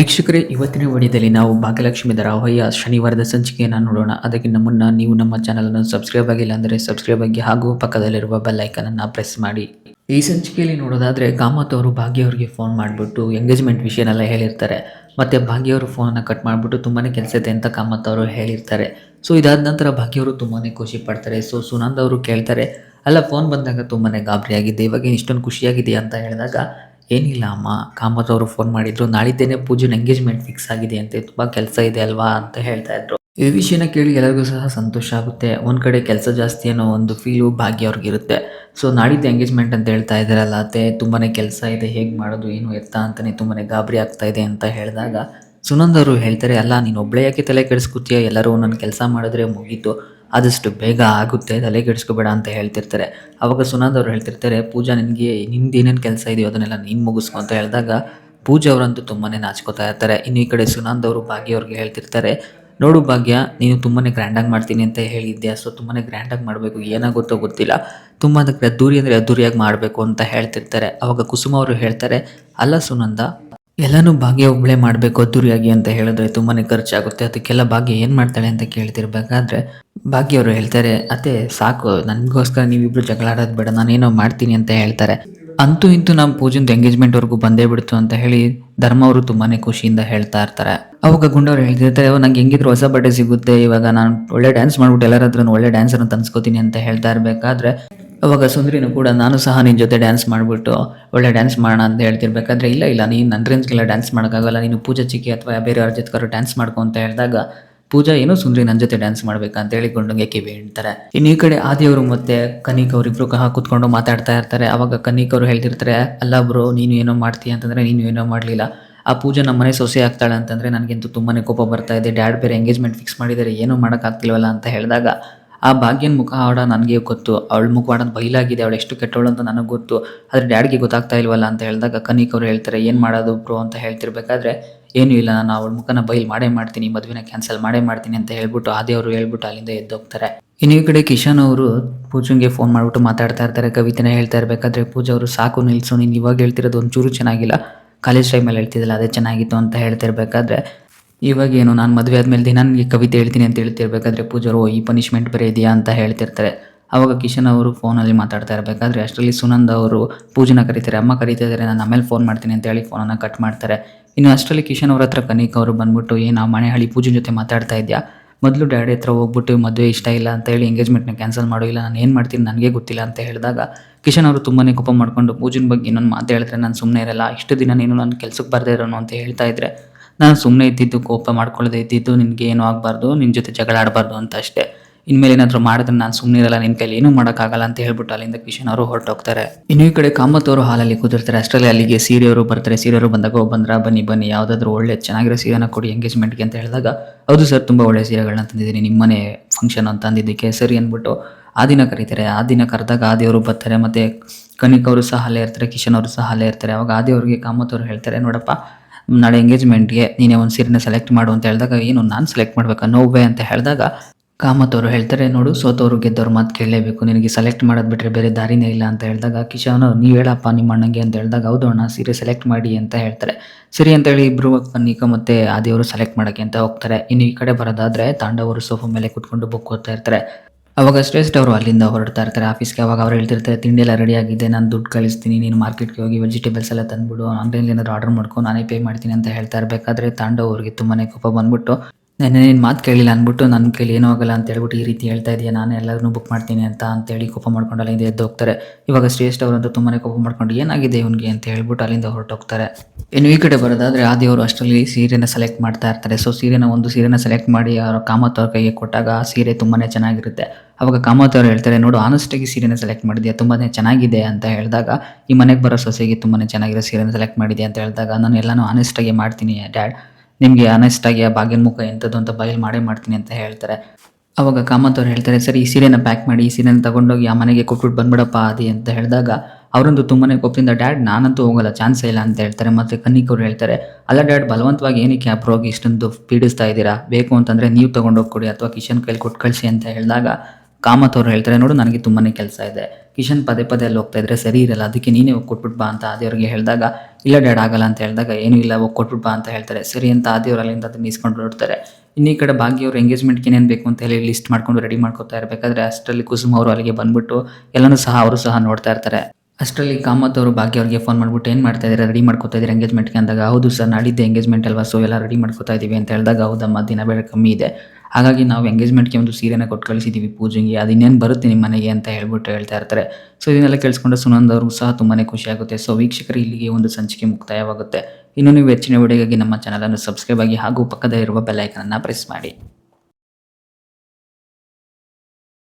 ವೀಕ್ಷಕರೇ, ಇವತ್ತಿನ ವಿಡಿಯೋದಲ್ಲಿ ನಾವು ಭಾಗ್ಯಲಕ್ಷ್ಮಿ ಧಾರಾವಾಹಿಯ ಶನಿವಾರದ ಸಂಚಿಕೆಯನ್ನು ನೋಡೋಣ. ಅದಕ್ಕಿಂತ ಮುನ್ನ ನೀವು ನಮ್ಮ ಚಾನಲನ್ನು ಸಬ್ಸ್ಕ್ರೈಬ್ ಆಗಿಲ್ಲ ಅಂದರೆ ಸಬ್ಸ್ಕ್ರೈಬ್ ಆಗಿ ಹಾಗೂ ಪಕ್ಕದಲ್ಲಿರುವ ಬೆಲ್ ಐಕನನ್ನು ಪ್ರೆಸ್ ಮಾಡಿ. ಈ ಸಂಚಿಕೆಯಲ್ಲಿ ನೋಡೋದಾದರೆ ಕಾಮತ್ ಅವರು ಭಾಗ್ಯ ಅವರಿಗೆ ಫೋನ್ ಮಾಡಿಬಿಟ್ಟು ಎಂಗೇಜ್ಮೆಂಟ್ ವಿಷಯನೆಲ್ಲ ಹೇಳಿರ್ತಾರೆ. ಮತ್ತು ಭಾಗ್ಯ ಅವರು ಫೋನನ್ನು ಕಟ್ ಮಾಡಿಬಿಟ್ಟು ತುಂಬಾ ಕೆಲಸ ಇದೆ ಅಂತ ಕಾಮತ್ ಅವರು ಹೇಳಿರ್ತಾರೆ. ಸೊ ಇದಾದ ನಂತರ ಭಾಗ್ಯ ಅವರು ತುಂಬಾ ಖುಷಿ ಪಡ್ತಾರೆ. ಸೊ ಸುನಂದ್ ಅವರು ಕೇಳ್ತಾರೆ, ಅಲ್ಲ ಫೋನ್ ಬಂದಾಗ ತುಂಬಾ ಗಾಬರಿಯಾಗಿದೆ ಇವಾಗ ಇಷ್ಟೊಂದು ಖುಷಿಯಾಗಿದೆ ಅಂತ ಹೇಳಿದಾಗ ಏನಿಲ್ಲ ಅಮ್ಮ, ಕಾಮತ್ ಅವರು ಫೋನ್ ಮಾಡಿದ್ರು. ನಾಳಿದ್ದೇನೆ ಪೂಜನ್ ಎಂಗೇಜ್ಮೆಂಟ್ ಫಿಕ್ಸ್ ಆಗಿದೆ ಅಂತ ತುಂಬಾ ಕೆಲಸ ಇದೆ ಅಲ್ವಾ ಅಂತ ಹೇಳ್ತಾ ಇದ್ರು. ಈ ವಿಷಯನ ಕೇಳಿ ಎಲ್ಲರಿಗೂ ಸಹ ಸಂತೋಷ ಆಗುತ್ತೆ. ಒಂದ್ ಕಡೆ ಕೆಲಸ ಜಾಸ್ತಿ ಅನ್ನೋ ಒಂದು ಫೀಲು ಭಾಗ್ಯ ಅವ್ರಿಗಿರುತ್ತೆ ಸೊ ನಾಳಿದ್ದು ಎಂಗೇಜ್ಮೆಂಟ್ ಅಂತ ಹೇಳ್ತಾ ಇದಾರಲ್ಲ ಅತ್ತೆ, ತುಂಬಾನೇ ಕೆಲಸ ಇದೆ, ಹೇಗ್ ಮಾಡೋದು, ಏನು ಎತ್ತ ಅಂತಾನೆ ತುಂಬಾನೇ ಗಾಬರಿ ಆಗ್ತಾ ಇದೆ ಅಂತ ಹೇಳಿದಾಗ ಸುನಂದ್ ಅವರು ಹೇಳ್ತಾರೆ, ಅಲ್ಲ, ನೀನು ಒಬ್ಳೆ ಯಾಕೆ ತಲೆ ಕೆಡಿಸ್ಕೊತೀಯ? ಎಲ್ಲರೂ ನನ್ನ ಕೆಲಸ ಮಾಡಿದ್ರೆ ಮುಗೀತು. ಆದಷ್ಟು ಬೇಗ ಆಗುತ್ತೆ ತಲೆ ಕೆಡಿಸ್ಕೋಬೇಡ ಅಂತ ಹೇಳ್ತಿರ್ತಾರೆ. ಅವಾಗ ಸುನಂದ್ ಅವರು ಹೇಳ್ತಿರ್ತಾರೆ, ಪೂಜಾ ನಿನಗೆ ನಿಂದು ಏನೇನು ಕೆಲಸ ಇದೆಯೋ ಅದನ್ನೆಲ್ಲ ನೀನು ಮುಗಿಸ್ಕೊ ಅಂತ ಹೇಳಿದಾಗ ಪೂಜಾ ಅವರಂತೂ ತುಂಬಾ ನಾಚ್ಕೋತಾ ಇರ್ತಾರೆ. ಇನ್ನು ಈ ಕಡೆ ಸುನಂದ್ ಅವರು ಭಾಗ್ಯ ಅವ್ರಿಗೆ ಹೇಳ್ತಿರ್ತಾರೆ, ನೋಡು ಭಾಗ್ಯ, ನೀನು ತುಂಬಾ ಗ್ರ್ಯಾಂಡಾಗಿ ಮಾಡ್ತೀನಿ ಅಂತ ಹೇಳಿದ್ದೆ ಸೊ ತುಂಬಾ ಗ್ರ್ಯಾಂಡಾಗಿ ಮಾಡಬೇಕು, ಏನಾಗುತ್ತೋ ಗೊತ್ತಿಲ್ಲ. ತುಂಬ ಅದಕ್ಕೆ ಅದ್ದೂರಿ ಅಂದರೆ ಅದ್ದೂರಿಯಾಗಿ ಮಾಡಬೇಕು ಅಂತ ಹೇಳ್ತಿರ್ತಾರೆ. ಅವಾಗ ಕುಸುಮ ಅವರು ಹೇಳ್ತಾರೆ, ಅಲ್ಲ ಸುನಂದ ಎಲ್ಲನೂ ಭಾಗ್ಯ ಒಬ್ಬಳೇ ಮಾಡಬೇಕು ಅದ್ದೂರಿಯಾಗಿ ಅಂತ ಹೇಳಿದ್ರೆ ತುಂಬಾನೇ ಖರ್ಚಾಗುತ್ತೆ. ಅದಕ್ಕೆಲ್ಲ ಭಾಗ್ಯ ಏನು ಮಾಡ್ತಾಳೆ ಅಂತ ಕೇಳ್ತಿರ್ಬೇಕಾದ್ರೆ ಭಾಗ್ಯ ಅವರು ಹೇಳ್ತಾರೆ ಅತ್ತೆ ಸಾಕು ನನಗೋಸ್ಕರ ನೀವಿಬ್ರು ಜಗಳ ಆಡೋದು ಬೇಡ ನಾನೇನೋ ಮಾಡ್ತೀನಿ ಅಂತ ಹೇಳ್ತಾರೆ. ಅಂತೂ ಇಂತೂ ನಮ್ಮ ಎಂಗೇಜ್ಮೆಂಟ್ ಎಂಗೇಜ್ಮೆಂಟ್ವರೆಗೂ ಬಂದೇ ಬಿಡ್ತು ಅಂತ ಹೇಳಿ ಧರ್ಮ ಅವರು ತುಂಬಾನೇ ಖುಷಿಯಿಂದ ಹೇಳ್ತಾ ಇರ್ತಾರೆ. ಅವಾಗ ಗುಂಡವ್ರು ಹೇಳ್ತಿರ್ತಾರೆ "ಓ, ನಂಗೆ ಹೆಂಗಿದ್ರು ಹೊಸ ಬಟ್ಟೆ ಸಿಗುತ್ತೆ ಇವಾಗ ನಾನು ಒಳ್ಳೆ ಡ್ಯಾನ್ಸ್ ಮಾಡ್ಬಿಟ್ಟು ಎಲ್ಲರ ಒಳ್ಳೆ ಡ್ಯಾನ್ಸರ್ ಅಂತ ಅನ್ಸ್ಕೋತೀನಿ ಅಂತ ಹೇಳ್ತಾ ಇರಬೇಕಾದ್ರೆ ಅವಾಗ ಸುಂದ್ರಿನೂ ಕೂಡ ನಾನು ಸಹ ನಿನ್ನ ಜೊತೆ ಡ್ಯಾನ್ಸ್ ಮಾಡಿಬಿಟ್ಟು ಒಳ್ಳೆ ಡ್ಯಾನ್ಸ್ ಮಾಡೋಣ ಅಂತ ಹೇಳ್ತಿರ್ಬೇಕಾದ್ರೆ ಇಲ್ಲ ಇಲ್ಲ, ನೀನು ನನ್ನ ರೇಂಜ್ಗೆಲ್ಲ ಡ್ಯಾನ್ಸ್ ಮಾಡೋಕ್ಕಾಗಲ್ಲ, ನೀನು ಪೂಜಾ ಚಿಕ್ಕಿ ಅಥವಾ ಬೇರೆ ಅವ್ರ ಜೊತೆ ಡ್ಯಾನ್ಸ್ ಮಾಡ್ಕೊಂತ ಹೇಳಿದಾಗ ಪೂಜಾ ಏನು ಸುಂದ್ರಿ ನನ್ನ ಜೊತೆ ಡ್ಯಾನ್ಸ್ ಮಾಡ್ಬೇಕಂತ ಹೇಳಿ ಗೊಂಡಂಗೆ ಕಿವಿ ಹೇಳ್ತಾರೆ. ಇನ್ನು ಈ ಕಡೆ ಆದಿಯವರು ಮತ್ತೆ ಕನಿಕ್ ಅವರಿಬ್ರು ಕಹ ಕೂತ್ಕೊಂಡು ಮಾತಾಡ್ತಾ ಇರ್ತಾರೆ. ಅವಾಗ ಕನಿಕ್ ಅವರು ಹೇಳ್ತಿರ್ತಾರೆ, ಅಲ್ಲ ಬ್ರೋ, ನೀನು ಏನೋ ಮಾಡ್ತೀಯ ಅಂತಂದ್ರೆ ನೀನು ಏನೋ ಮಾಡಲಿಲ್ಲ. ಆ ಪೂಜಾ ನಮ್ಮ ಮನೆ ಸೊಸೆ ಆಗ್ತಾಳೆ ಅಂತಂದ್ರೆ ನನಗಂತೂ ತುಂಬಾನೇ ಕೋಪ ಬರ್ತಾ ಇದೆ. ಡ್ಯಾಡ್ ಬೇರೆ ಎಂಗೇಜ್ಮೆಂಟ್ ಫಿಕ್ಸ್ ಮಾಡಿದರೆ, ಏನೂ ಮಾಡೋಕ್ಕಾಗ್ತಿಲ್ವಲ್ಲ ಅಂತ ಹೇಳಿದಾಗ ಆ ಭಾಗ್ಯನ ಮುಖ ಮುಖವಾಡ ನನಗೆ ಗೊತ್ತು, ಅವಳ ಮುಖವಾಡ ಬಯಲಾಗಿದೆ ಅವಳು ಎಷ್ಟು ಕೆಟ್ಟವಳು ಅಂತ ನನಗೆ ಗೊತ್ತು. ಆದರೆ ಡ್ಯಾಡ್ಗೆ ಗೊತ್ತಾಗ್ತಾ ಇಲ್ವಲ್ಲ ಅಂತ ಹೇಳಿದಾಗ ಕನಿಕ್ ಅವರು ಹೇಳ್ತಾರೆ, ಏನು ಮಾಡೋದು ಬ್ರೋ ಅಂತ ಹೇಳ್ತಿರ್ಬೇಕಾದ್ರೆ, ಏನೂ ಇಲ್ಲ, ನಾನು ಅವಳ ಮುಖನ ಬೈಲ್ ಮಾಡೇ ಮಾಡ್ತೀನಿ, ಮದುವೆನ ಕ್ಯಾನ್ಸಲ್ ಮಾಡೇ ಮಾಡ್ತೀನಿ ಅಂತ ಹೇಳ್ಬಿಟ್ಟು ಅದೇ ಅವರು ಹೇಳ್ಬಿಟ್ಟು ಅಲ್ಲಿಂದ ಎದ್ದೋಗ್ತಾರೆ. ಇನ್ನು ಈ ಕಡೆ ಕಿಶನ್ ಅವರು ಪೂಜುಂಗೆ ಫೋನ್ ಮಾಡಿಬಿಟ್ಟು ಮಾತಾಡ್ತಾ ಇರ್ತಾರೆ, ಕವಿತೆನ ಹೇಳ್ತಾ ಇರಬೇಕಾದ್ರೆ, ಪೂಜಾ ಅವರು ಸಾಕು ನಿಲ್ಸು, ನೀನು ಇವಾಗ ಹೇಳ್ತಿರೋದು ಒಂಚೂರು ಚೆನ್ನಾಗಿಲ್ಲ ಕಾಲೇಜ್ ಟೈಮಲ್ಲಿ ಹೇಳ್ತಿದ್ದಲ್ಲ ಅದೇ ಚೆನ್ನಾಗಿತ್ತು ಅಂತ ಹೇಳ್ತಿರ್ಬೇಕಾದ್ರೆ ಇವಾಗ ಏನು ನಾನು ಮದುವೆ ಆದಮೇಲೆ ದಿನ ನನಗೆ ಕವಿತೆ ಹೇಳ್ತೀನಿ ಅಂತ ಹೇಳ್ತಿರ್ಬೇಕಾದ್ರೆ ಪೂಜಾರು "ಓ, ಈ ಪನಿಷ್ಮೆಂಟ್ ಬೇರೆ ಇದೆಯಾ ಅಂತ ಹೇಳ್ತಿರ್ತಾರೆ. ಅವಾಗ ಕಿಶನ್ ಅವರು ಫೋನಲ್ಲಿ ಮಾತಾಡ್ತಾ ಇರಬೇಕಾದ್ರೆ ಅಷ್ಟರಲ್ಲಿ ಸುನಂದ ಅವರು ಪೂಜನ ಕರೀತಾರೆ ಅಮ್ಮ ಕರೀತಾ ಇದ್ದಾರೆ ನಾನು ಆಮೇಲೆ ಫೋನ್ ಮಾಡ್ತೀನಿ ಅಂತ ಹೇಳಿ ಫೋನನ್ನು ಕಟ್ ಮಾಡ್ತಾರೆ. ಇನ್ನು ಅಷ್ಟರಲ್ಲಿ ಕಿಶನ್ ಅವ್ರ ಹತ್ರ ಕನಿಕ್ ಅವರು ಬಂದ್ಬಿಟ್ಟು ಏನು ಆ ಮನೆ ಹಳಿ ಪೂಜನ್ ಜೊತೆ ಮಾತಾಡ್ತಾ ಇದೆಯಾ? ಮೊದಲು ಡ್ಯಾಡಿ ಹತ್ರ ಹೋಗ್ಬಿಟ್ಟು ಮದುವೆ ಇಷ್ಟ ಇಲ್ಲ ಅಂತ ಹೇಳಿ ಎಂಗೇಜ್ಮೆಂಟ್ನ ಕ್ಯಾನ್ಸಲ್ ಮಾಡೋ ಇಲ್ಲ ನಾನು ಏನು ಮಾಡ್ತೀನಿ ನನಗೆ ಗೊತ್ತಿಲ್ಲ ಅಂತ ಹೇಳಿದಾಗ ಕಿಶನ್ ಅವರು ತುಂಬಾ ಕೋಪ ಮಾಡಿಕೊಂಡು ಪೂಜನ್ ಬಗ್ಗೆ ಇನ್ನೊಂದು ಮಾತು ಹೇಳಿದ್ರೆ ನಾನು ಸುಮ್ಮನೆ ಇರಲ್ಲ ಇಷ್ಟು ದಿನ ನೀನು ನನ್ನ ಕೆಲಸಕ್ಕೆ ಬರದೇ ಇರೋನು ಅಂತ ಹೇಳ್ತಾ ಇದ್ರೆ ನಾನು ಸುಮ್ಮನೆ ಇದ್ದಿದ್ದು ಕೋಪ ಮಾಡ್ಕೊಳ್ಳೋದೇ ಇದ್ದಿದ್ದು ನಿನಗೆ ಏನೂ ಆಗಬಾರ್ದು ನಿನ್ನ ಜೊತೆ ಜಗಳ ಆಡಬಾರ್ದು ಅಂತ ಅಷ್ಟೇ. ಇನ್ಮೇಲೆ ಏನಾದರೂ ಮಾಡಿದ್ರೆ ನಾನು ಸುಮ್ಮನೆ ಇರಲ್ಲ ನಿನ್ನ ಕೈಲಿ ಏನೂ ಮಾಡೋಕ್ಕಾಗಲ್ಲ ಅಂತ ಹೇಳ್ಬಿಟ್ಟು ಅಲ್ಲಿಂದ ಕಿಶನ್ ಅವರು ಹೊರಟೋಗ್ತಾರೆ. ಇನ್ನು ಈ ಕಡೆ ಕಾಮತ್ ಅವರು ಹಾಲಲ್ಲಿ ಕೂತಿರ್ತಾರೆ. ಅಷ್ಟರಲ್ಲಿ ಅಲ್ಲಿಗೆ ಸೀರೆಯವರು ಬರ್ತಾರೆ. ಸೀರೆಯವರು ಬಂದಾಗ ಬಂದ್ರ, ಬನ್ನಿ ಬನ್ನಿ, ಯಾವುದಾದ್ರೂ ಒಳ್ಳೆ ಚೆನ್ನಾಗಿರೋ ಸೀರೆನ ಕೊಡಿ ಎಂಗೇಜ್ಮೆಂಟ್ಗೆ ಅಂತ ಹೇಳಿದಾಗ, ಹೌದು ಸರ್, ತುಂಬ ಒಳ್ಳೆ ಸೀರೆಗಳನ್ನ ತಂದಿದ್ದೀನಿ, ನಿಮ್ಮನೆ ಫಂಕ್ಷನ್ ಅಂತ ಅಂದಿದ್ದಕ್ಕೆ ಸರಿ ಅಂದ್ಬಿಟ್ಟು ಆ ದಿನ ಕರೀತಾರೆ. ಆ ದಿನ ಕರೆದಾಗ ಆದಿಯವರು ಬರ್ತಾರೆ. ಮತ್ತು ಕನಿಕ್ ಅವರು ಸಹ ಅಲ್ಲೇ ಇರ್ತಾರೆ, ಕಿಶನ್ ಅವರು ಸಹ ಅಲ್ಲೇ ಇರ್ತಾರೆ. ಅವಾಗ ಆದಿಯವ್ರಿಗೆ ಕಾಮತ್ ಅವರು ಹೇಳ್ತಾರೆ, ನೋಡಪ್ಪ ನಾಳೆ ಎಂಗೇಜ್ಮೆಂಟ್ಗೆ ನೀನೇ ಒಂದು ಸೀರೆನ ಸೆಲೆಕ್ಟ್ ಮಾಡು ಅಂತ ಹೇಳಿದಾಗ, ಏನು ನಾನು ಸೆಲೆಕ್ಟ್ ಮಾಡ್ಬೇಕಾ? ನೋವೇ ಅಂತ ಹೇಳಿದಾಗ ಕಾಮತ್ ಅವರು ಹೇಳ್ತಾರೆ, ನೋಡು ಸೋತವರು ಗೆದ್ದವ್ರ ಮಾತು ಕೇಳಲೇಬೇಕು. ನಿನಗೆ ಸೆಲೆಕ್ಟ್ ಮಾಡೋದು ಬಿಟ್ಟರೆ ಬೇರೆ ದಾರಿನೇ ಇಲ್ಲ ಅಂತ ಹೇಳಿದಾಗ, ಕಿಶನ್ ನೀವು ಹೇಳಪ್ಪ ನಿಮ್ಮ ಅಣ್ಣಂಗೆ ಅಂತ ಹೇಳಿದಾಗ, ಹೌದು ಅಣ್ಣ, ಸೀರೆ ಸೆಲೆಕ್ಟ್ ಮಾಡಿ ಅಂತ ಹೇಳ್ತಾರೆ. ಸರಿ ಅಂತ ಹೇಳಿ ಇಬ್ರು ಮತ್ತು ಮತ್ತೆ ಆದಿಯವರು ಸೆಲೆಕ್ಟ್ ಮಾಡೋಕ್ಕೆ ಅಂತ ಹೋಗ್ತಾರೆ. ಇನ್ನು ಈ ಕಡೆ ಬರೋದಾದರೆ, ತಾಂಡವರು ಸೋಫಾ ಮೇಲೆ ಕುತ್ಕೊಂಡು ಬುಕ್ ಓದ್ತಾ ಇರ್ತಾರೆ. ಅವಾಗ ಶ್ರೇಷ್ಠ ಅವರು ಅಲ್ಲಿಂದ ಹೊರಡ್ತಾ ಇರ್ತಾರೆ ಆಫೀಸ್ಗೆ ಅವಾಗ ಅವ್ರು ಹೇಳ್ತಿರ್ತಾರೆ, ತಿಂಡಿ ಎಲ್ಲ ರೆಡಿ ಆಗಿದೆ, ನಾನು ದುಡ್ಡು ಕಳಿಸ್ತೀನಿ, ನೀನು ಮಾರ್ಕೆಟ್ಗೆ ಹೋಗಿ ವೆಜಿಟೇಬಲ್ಸ್ ಎಲ್ಲ ತಂದ್ಬಿಡು ಆನ್ಲೈನ್ ಏನಾದ್ರು ಆರ್ಡರ್ ಮಾಡ್ಕೊಂಡು ನಾನೇ ಪೇ ಮಾಡ್ತೀನಿ ಅಂತ ಹೇಳ್ತಾ ಇರಬೇಕಾದ್ರೆ ತಾಂಡವ್ ಅವ್ರಿಗೆ ತುಂಬಾನೇ ಕೋಪ ಬಂದ್ಬಿಟ್ಟು ನೆನ್ನೆ ನಿನ್ನ ಮಾತು ಕೇಳಿಲ್ಲ ಅಂದ್ಬಿಟ್ಟು ನನ್ನ ಕೈಲಿ ಏನೂ ಆಗಲ್ಲ ಅಂತ ಹೇಳ್ಬಿಟ್ಟು ಈ ರೀತಿ ಹೇಳ್ತಾ ಇದೆಯಾ. ನಾನು ಎಲ್ಲರನ್ನೂ ಬುಕ್ ಮಾಡ್ತೀನಿ ಅಂತ ಅಂತೇಳಿ ಕೋಪ ಮಾಡ್ಕೊಂಡು ಅಲ್ಲಿಂದ ಎದ್ದು ಹೋಗ್ತಾರೆ. ಇವಾಗ ಶ್ರೇಷ್ಠ ಅವರಂತೂ ತುಂಬಾ ಕೋಪ ಮಾಡ್ಕೊಂಡು ಏನಾಗಿದೆ ಇವನಿಗೆ ಅಂತ ಹೇಳ್ಬಿಟ್ಟು ಅಲ್ಲಿಂದ ಹೊರಟೋಗ್ತಾರೆ. ಇನ್ನು ಈ ಕಡೆ ಬರೋದಾದ್ರೆ ಆದಿಯವರು ಅಷ್ಟರಲ್ಲಿ ಸೀರೆನ ಸೆಲೆಕ್ಟ್ ಮಾಡ್ತಾ ಇರ್ತಾರೆ. ಸೊ ಸೀರೆನ ಒಂದು ಸೀರೆನ ಸೆಲೆಕ್ಟ್ ಮಾಡಿ ಅವ್ರ ಕಾಮತ್ ಅವ್ರ ಕೈಗೆ ಕೊಟ್ಟಾಗ ಆ ಸೀರೆ ತುಂಬಾ ಚೆನ್ನಾಗಿರುತ್ತೆ. ಅವಾಗ ಕಾಮತ್ ಅವರು ಹೇಳ್ತಾರೆ, ನೋಡು ಆನೆಸ್ಟಾಗಿ ಸೀರೆನ ಸೆಲೆಕ್ಟ್ ಮಾಡಿದ್ಯಾ? ತುಂಬಾ ಚೆನ್ನಾಗಿದೆ ಅಂತ ಹೇಳಿದಾಗ, ಈ ಮನೆಗೆ ಬರೋ ಸೊಸೆಗೆ ತುಂಬಾ ಚೆನ್ನಾಗಿರೋ ಸೀರೆನ ಸೆಲೆಕ್ಟ್ ಮಾಡಿದೆ ಅಂತ ಹೇಳಿದಾಗ, ನಾನು ಎಲ್ಲಾನು ಆನೆಸ್ಟಾಗಿ ಮಾಡ್ತೀನಿ, ಡ್ಯಾಡ್. ನಿಮಗೆ ಆನೆಸ್ಟಾಗಿ ಆ ಬಾಗಿನ ಮುಖ ಎಂಥದ್ದು ಅಂತ ಬಯಲು ಮಾಡೇ ಮಾಡ್ತೀನಿ ಅಂತ ಹೇಳ್ತಾರೆ. ಅವಾಗ ಕಾಮತ್ ಅವ್ರು ಹೇಳ್ತಾರೆ, ಸರಿ, ಈ ಸೀರೆನ ಪ್ಯಾಕ್ ಮಾಡಿ, ಈ ಸೀರೆನ ತಗೊಂಡೋಗಿ ಆ ಮನೆಗೆ ಕೊಟ್ಬಿಟ್ಟು ಬಂದ್ಬಿಡಪ್ಪ ಆದಿ ಅಂತ ಹೇಳಿದಾಗ ಅವರಂತೂ ತುಂಬಾ ಕೋಪದಿಂದ ಡ್ಯಾಡ್ ನಾನಂತೂ ಹೋಗಲ್ಲ ಚಾನ್ಸ್ ಇಲ್ಲ ಅಂತ ಹೇಳ್ತಾರೆ. ಮತ್ತು ಕನ್ನಿಕ್ ಅವ್ರು ಹೇಳ್ತಾರೆ, ಅಲ್ಲ ಡ್ಯಾಡ್ ಬಲವಂತವಾಗಿ ಏನಕ್ಕೆ ಆ ಪ್ರೋಗಿ ಇಷ್ಟೊಂದು ಪೀಡಿಸ್ತಾ ಇದ್ದೀರಾ? ಬೇಕು ಅಂತಂದರೆ ನೀವು ತಗೊಂಡೋಗಿ ಕೊಡಿ ಅಥವಾ ಕಿಶನ್ ಕೈಲಿ ಕೊಟ್ಟು ಕಳಿಸಿ ಅಂತ ಹೇಳಿದಾಗ ಕಾಮತ್ ಅವ್ರು ಹೇಳ್ತಾರೆ, ನೋಡು, ನನಗೆ ತುಂಬಾ ಕೆಲಸ ಇದೆ. ಕಿಶನ್ ಪದೇ ಪದೇ ಅಲ್ಲಿ ಹೋಗ್ತಾ ಇದ್ರೆ ಸರಿ ಇರಲ್ಲ, ಅದಕ್ಕೆ ನೀನೇ ಹೋಗಿ ಕೊಟ್ಬಿಟ್ಟು ಬಾ ಅಂತ ಆದಿಯವ್ರಿಗೆ ಹೇಳಿದಾಗ, ಇಲ್ಲ ಡ್ಯಾಡ್, ಆಗಲ್ಲ ಅಂತ ಹೇಳಿದಾಗ, ಏನೂ ಇಲ್ಲ, ಹೋಗಿ ಕೊಟ್ಬಿಟ್ಟು ಬಾ ಅಂತ ಹೇಳ್ತಾರೆ. ಸರಿ ಅಂತ ಆದಿಯವ್ರು ಅಲ್ಲಿಂದ ಅದನ್ನು ಇಸ್ಕೊಂಡು ಹೊರಡ್ತಾರೆ. ಇನ್ನು ಈ ಕಡೆ ಭಾಗ್ಯ ಅವ್ರು ಎಂಗೇಜ್ಮೆಂಟ್ಗೆ ಏನೇನು ಬೇಕು ಅಂತ ಹೇಳಿ ಲಿಸ್ಟ್ ಮಾಡ್ಕೊಂಡು ರೆಡಿ ಮಾಡ್ಕೊತಾ ಇರಬೇಕಾದ್ರೆ, ಅಷ್ಟರಲ್ಲಿ ಕುಸುಮ್ ಅವರು ಅಲ್ಲಿಗೆ ಬಂದ್ಬಿಟ್ಟು ಎಲ್ಲನೂ ಸಹ ಅವರು ಸಹ ನೋಡ್ತಾ ಇರ್ತಾರೆ. ಅಷ್ಟರಲ್ಲಿ ಕಾಮತ್ ಅವರು ಭಾಗ್ಯ ಅವ್ರಿಗೆ ಫೋನ್ ಮಾಡ್ಬಿಟ್ಟು, ಏನು ಮಾಡ್ತಾ ಇದ್ದೀರಾ? ರೆಡಿ ಮಾಡ್ಕೊತಾ ಇದ್ದೀರಾ ಎಂಗೇಜ್ಮೆಂಟ್ಗೆ ಅಂದಾಗ, ಹೌದು ಸರ್ ನಾಡಿದ್ದೆ ಎಂಗೇಜ್ಮೆಂಟ್ ಅಲ್ವಾ ಸೊ ಎಲ್ಲ ರೆಡಿ ಮಾಡ್ಕೊತಾ ಇದ್ದೀವಿ ಅಂತ ಹೇಳಿದಾಗ, ಹೌದಮ್ಮ, ದಿನ ಬೇಡ ಕಮ್ಮಿ ಇದೆ. ಹಾಗಾಗಿ ನಾವು ಎಂಗೇಜ್ಮೆಂಟ್ಗೆ ಒಂದು ಸೀರೆನ ಕೊಟ್ಟು ಕಳಿಸಿದ್ದೀವಿ ಪೂಜೆಗೆ. ಅದು ಇನ್ನೇನು ಬರುತ್ತೆ ನಿಮ್ಮ ಮನೆಗೆ ಅಂತ ಹೇಳ್ಬಿಟ್ಟು ಹೇಳ್ತಾ ಇರ್ತಾರೆ. ಸೊ ಇದನ್ನೆಲ್ಲ ಕೇಳಿಸ್ಕೊಂಡು ಸುನಂದ್ ಅವರು ಸಹ ತುಂಬಾ ಖುಷಿಯಾಗುತ್ತೆ ಸೊ ವೀಕ್ಷಕರು ಇಲ್ಲಿಗೆ ಒಂದು ಸಂಚಿಕೆ ಮುಕ್ತಾಯವಾಗುತ್ತೆ. ಇನ್ನು ನೀವು ಹೆಚ್ಚಿನ ವಿಡಿಯೋಗಾಗಿ ನಮ್ಮ ಚಾನಲನ್ನು ಸಬ್ಸ್ಕ್ರೈಬ್ ಆಗಿ ಹಾಗೂ ಪಕ್ಕದ ಇರುವ ಬೆಲ್ಲೈಕನನ್ನು ಪ್ರೆಸ್ ಮಾಡಿ.